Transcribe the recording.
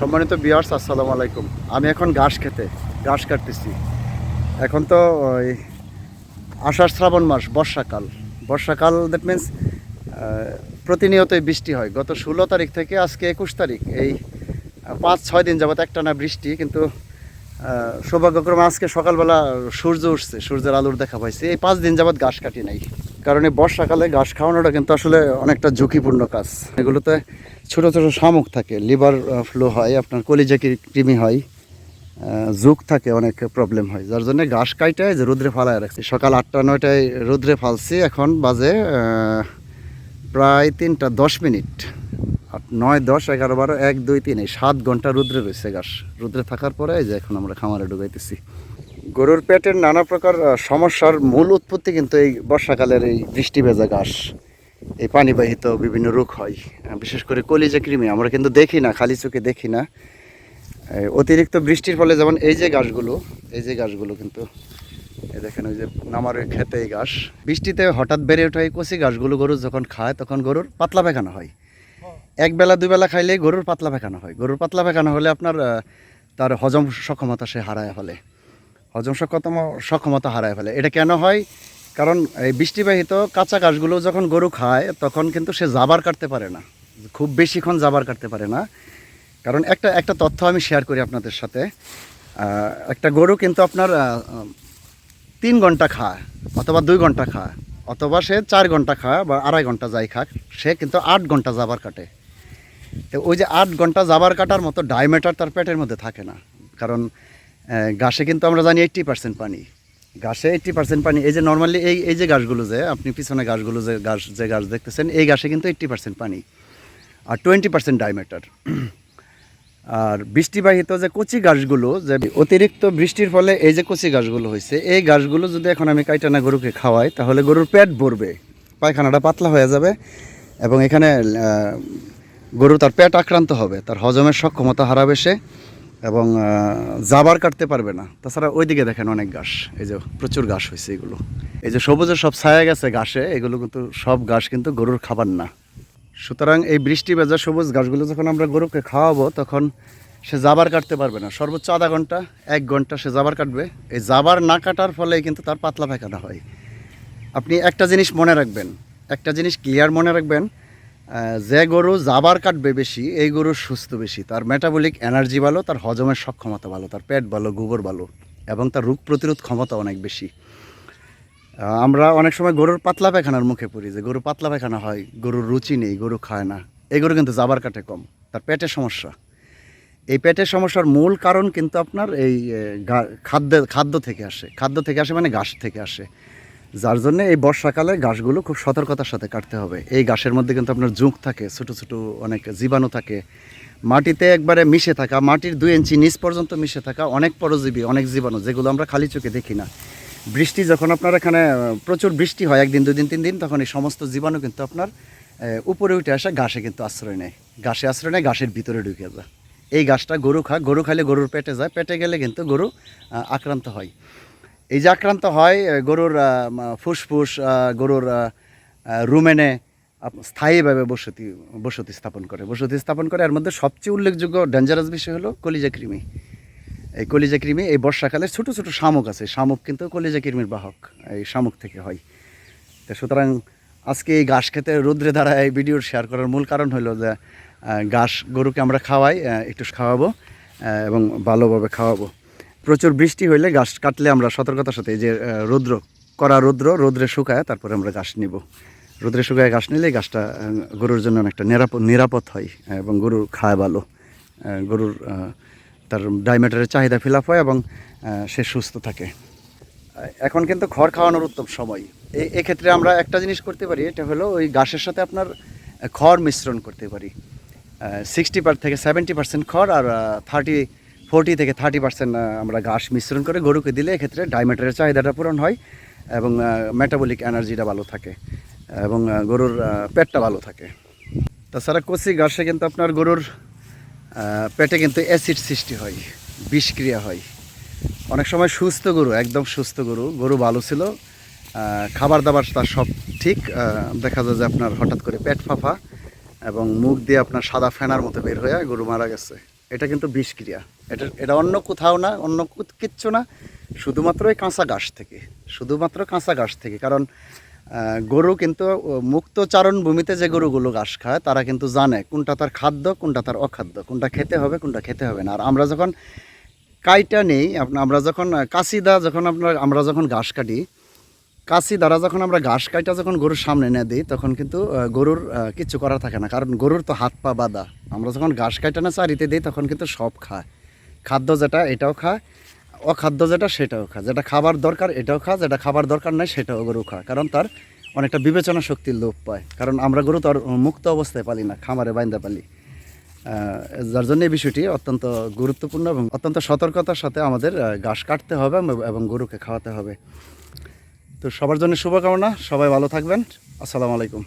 সম্মানিত বিয়ার্স আসসালামু আলাইকুম। আমি এখন ঘাস খেতে, ঘাস কাটতেছি। এখন তো ওই আষাঢ় শ্রাবণ মাস, বর্ষাকাল। বর্ষাকাল দ্যাট মিন্স প্রতিনিয়তই বৃষ্টি হয়। গত ষোলো তারিখ থেকে আজকে একুশ তারিখ। এই পাঁচ, ছয় দিন যাবত একটানা বৃষ্টি, কিন্তু সৌভাগ্যক্রমে আজকে সকালবেলা সূর্য উঠছে, সূর্যের আলোর দেখা পাইছে। এই পাঁচ দিন যাবত ঘাস কাটি নাই। কারণ এই বর্ষাকালে ঘাস খাওয়ানোটা কিন্তু আসলে অনেকটা ঝুঁকিপূর্ণ কাজ। এগুলোতে ছোট ছোট শামুক থাকে, লিভার ফ্লো হয়, আপনার কলিজা কৃমি হয় জুক থাকে, অনেক প্রবলেম হয়। যার জন্য ঘাস কাইটায় যে রোদ্রে ফালায় রাখছি। সকাল আটটা, নয়টায় রোদ্রে ফালছি, এখন বাজে প্রায় তিনটা দশ মিনিট। নয়, দশ, এগারো, বারো, এক, দুই, তিন, এই সাত ঘণ্টা রুদ্রে রয়েছে ঘাস। রুদ্রে থাকার পরে এই যে এখন আমরা খামারে ঢুকাইতেছি। গরুর পেটের নানা প্রকার সমস্যার মূল উৎপত্তি কিন্তু এই বর্ষাকালের এই বৃষ্টি ভেজা ঘাস, এই পানিবাহিত বিভিন্ন রোগ হয়। বিশেষ করে কলিজা কৃমি, আমরা কিন্তু দেখি না, খালি চোখে দেখি না। অতিরিক্ত বৃষ্টির ফলে যেমন এই যে গাছগুলো এই যে গাছগুলো কিন্তু দেখেন ওই যে নামার খেতে এই ঘাস। বৃষ্টিতে হঠাৎ বেড়ে ওঠা এই কচি ঘাসগুলো গরু যখন খায়, তখন গরুর পাতলা পায়খানা হয়। এক বেলা, দুই বেলা খাইলেই গরুর পাতলা পায়খানা হয়। গরুর পাতলা পায়খানা হলে আপনার তার হজম সক্ষমতা সে হারায় ফেলে। হজম সক্ষমতা সক্ষমতা হারায় ফেলে। এটা কেন হয়? কারণ এই বৃষ্টিবাহিত কাঁচা ঘাসগুলো যখন গরু খায়, তখন কিন্তু সে জাবার কাটতে পারে না। খুব বেশিক্ষণ জাবার কাটতে পারে না। কারণ একটা একটা তথ্য আমি শেয়ার করি আপনাদের সাথে। একটা গরু কিন্তু আপনার তিন ঘণ্টা খায় অথবা দুই ঘণ্টা খায়, অথবা সে চার ঘণ্টা খায় বা আড়াই ঘণ্টা যাই খাক, সে কিন্তু আট ঘণ্টা জাবার কাটে। তো ওই যে আট ঘণ্টা জাবার কাটার মতো ডায়মেটার তার পেটের মধ্যে থাকে না। কারণ ঘাসে কিন্তু আমরা জানি এইট্টি পার্সেন্ট পানি। ঘাসে এইট্টি পার্সেন্ট পানি, এই যে নর্মালি এই এই যে গাছগুলো যে, আপনি পিছনে গাছগুলো যে গাছ যে গাছ দেখতেছেন, এই গাছে কিন্তু এইট্টি পার্সেন্ট পানি। আর টোয়েন্টি পার্সেন্ট ডায়মেটার আর বৃষ্টিবাহিত যে কচি গাছগুলো যে অতিরিক্ত বৃষ্টির ফলে এই যে কচি গাছগুলো হয়েছে, এই গাছগুলো যদি এখন আমি কাইটানা গরুকে খাওয়াই, তাহলে গরুর পেট ভরবে, পায়খানাটা পাতলা হয়ে যাবে, এবং এখানে গরু তার পেট আক্রান্ত হবে, তার হজমের সক্ষমতা হারাবে সে এবং জাবার কাটতে পারবে না। তাছাড়া ওইদিকে দেখেন অনেক ঘাস। এই যে প্রচুর ঘাস হয়েছে এগুলো। এই যে সবুজের সব ছায়া গেছে ঘাসে, এগুলো কিন্তু সব ঘাস কিন্তু গরুর খাবার না। সুতরাং এই বৃষ্টি ভেজা সবুজ ঘাসগুলো যখন আমরা গরুকে খাওয়াবো, তখন সে জাবার কাটতে পারবে না। সর্বোচ্চ আধা ঘণ্টা, এক ঘণ্টা সে জাবার কাটবে। এই জাবার না কাটার ফলে কিন্তু তার পাতলা পায়খানা হয়। আপনি একটা জিনিস মনে রাখবেন, একটা জিনিস ক্লিয়ার মনে রাখবেন যে গরু জাবার কাটবে বেশি, এই গরু সুস্থ বেশি। তার মেটাবলিক এনার্জি ভালো, তার হজমের সক্ষমতা ভালো, তার পেট ভালো, গোবর ভালো, এবং তার রোগ প্রতিরোধ ক্ষমতা অনেক বেশি। আমরা অনেক সময় গরুর পাতলা পায়খানার মুখে পড়ি, যে গরু পাতলা পায়খানা হয়, গরুর রুচি নেই, গরু খায় না। এই গরু কিন্তু জাবার কাটে কম, তার পেটের সমস্যা। এই পেটের সমস্যার মূল কারণ কিন্তু আপনার এই খাদ্য খাদ্য থেকে আসে। খাদ্য থেকে আসে মানে ঘাস থেকে আসে। যার জন্য এই বর্ষাকালে ঘাসগুলো খুব সতর্কতার সাথে কাটতে হবে। এই ঘাসের মধ্যে কিন্তু আপনার জুঁক থাকে, ছোটো ছোটো অনেক জীবাণু থাকে। মাটিতে একবারে মিশে থাকা, মাটির দুই ইঞ্চি নিচ পর্যন্ত মিশে থাকা অনেক পরজীবী, অনেক জীবাণু, যেগুলো আমরা খালি চোখে দেখি না। বৃষ্টি যখন আপনার এখানে, প্রচুর বৃষ্টি হয়, একদিন, দুদিন, তিন দিন, তখন এই সমস্ত জীবাণু কিন্তু আপনার উপরে উঠে আসে ঘাসে কিন্তু আশ্রয় নেয়। ঘাসে আশ্রয় নেয় ঘাসের ভিতরে ঢুকে যায়। এই গাছটা গরু খায় গরু খাইলে গরুর পেটে যায়, পেটে গেলে কিন্তু গরু আক্রান্ত হয়। এই যে আক্রান্ত হয় গরুর ফুসফুস গরুর রুমেনে স্থায়ীভাবে বসতি বসতি স্থাপন করে। বসতি স্থাপন করে, এর মধ্যে সবচেয়ে উল্লেখযোগ্য ডেঞ্জারাস বিষয় হলো কলিজা কৃমি। এই কলিজা কৃমি এই বর্ষাকালে ছোট ছোট শামুক আছে। শামুক কিন্তু কলিজা কৃমির বাহক, এই শামুক থেকে হয়। তো সুতরাং আজকে এই ঘাস খেতে রৌদ্রে দ্বারা এই ভিডিও শেয়ার করার মূল কারণ হলো যে ঘাস গরুকে আমরা খাওয়াই একটু খাওয়াবো এবং ভালোভাবে খাওয়াবো। প্রচুর বৃষ্টি হইলে গাছ কাটলে আমরা সতর্কতার সাথে এই যে রৌদ্র করা রৌদ্র, রৌদ্রে শুকায়, তারপরে আমরা ঘাস নিব। রৌদ্রে শুকায় ঘাস নিলে গাছটা গরুর জন্য অনেকটা নিরাপদ নিরাপদ হয়, এবং গরু খায় ভালো। গরুর তার ডায়মেটারের চাহিদা ফিল হয় এবং সে সুস্থ থাকে। এখন কিন্তু খড় খাওয়ানোর উত্তম সময়। এক্ষেত্রে আমরা একটা জিনিস করতে পারি, এটা হলো ওই ঘাসের সাথে আপনার খড় মিশ্রণ করতে পারি। সিক্সটি পার থেকে সেভেন্টি পার্সেন্ট খড় আর থার্টি ফোরটি থেকে থার্টি পার্সেন্ট আমরা ঘাস মিশ্রণ করে গরুকে দিলে এক্ষেত্রে ডায়মেটারের চাহিদাটা পূরণ হয় এবং মেটাবলিক এনার্জিটা ভালো থাকে এবং গরুর পেটটা ভালো থাকে। তাছাড়া কচি ঘাসে কিন্তু আপনার গরুর পেটে কিন্তু অ্যাসিড সৃষ্টি হয়, বিষক্রিয়া হয়। অনেক সময় সুস্থ গরু, একদম সুস্থ গরু গরু ভালো ছিল খাবার দাবার তার সব ঠিক দেখা যায় যে আপনার হঠাৎ করে পেট ফাঁপা এবং মুখ দিয়ে আপনার সাদা ফেনার মতো বের হয়ে গরু মারা গেছে। এটা কিন্তু বিষক্রিয়া। এটা এটা অন্য কোথাও না অন্য কিচ্ছু না। শুধুমাত্র এই কাঁচা ঘাস থেকে শুধুমাত্র কাঁচা ঘাস থেকে। কারণ গরু কিন্তু ও, মুক্ত চারণ ভূমিতে যে গরুগুলো ঘাস খায় তারা কিন্তু জানে কোনটা তার খাদ্য কোনটা তার অখাদ্য কোনটা খেতে হবে কোনটা খেতে হবে না। আর আমরা যখন কাইটা নেই আমরা যখন কাশিদা যখন আপনার আমরা যখন ঘাস কাটি কাশি দ্বারা যখন আমরা ঘাস কাইটা যখন গরুর সামনে এনে দিই তখন কিন্তু গরুর আহ, কিচ্ছু করার থাকে না। কারণ গরুর তো হাত পা বাঁধা। আমরা যখন ঘাস কাইটা না চারিতে দিই তখন কিন্তু সব খায়। খাদ্য যেটা, এটাও খায় অখাদ্য যেটা, সেটাও খায় যেটা খাবার দরকার, এটাও খায় যেটা খাবার দরকার নাই, সেটাও গরু খায় কারণ তার অনেকটা বিবেচনা শক্তির লোপ পায়। কারণ আমরা গরু তো আর মুক্ত অবস্থায় পালি না, খামারে বাইন্দা পালি। যার জন্য এই বিষয়টি অত্যন্ত গুরুত্বপূর্ণ এবং অত্যন্ত সতর্কতার সাথে আমাদের ঘাস কাটতে হবে এবং গরুকে খাওয়াতে হবে। তো সবার জন্য শুভকামনা। সবাই ভালো থাকবেন। আসসালামু আলাইকুম।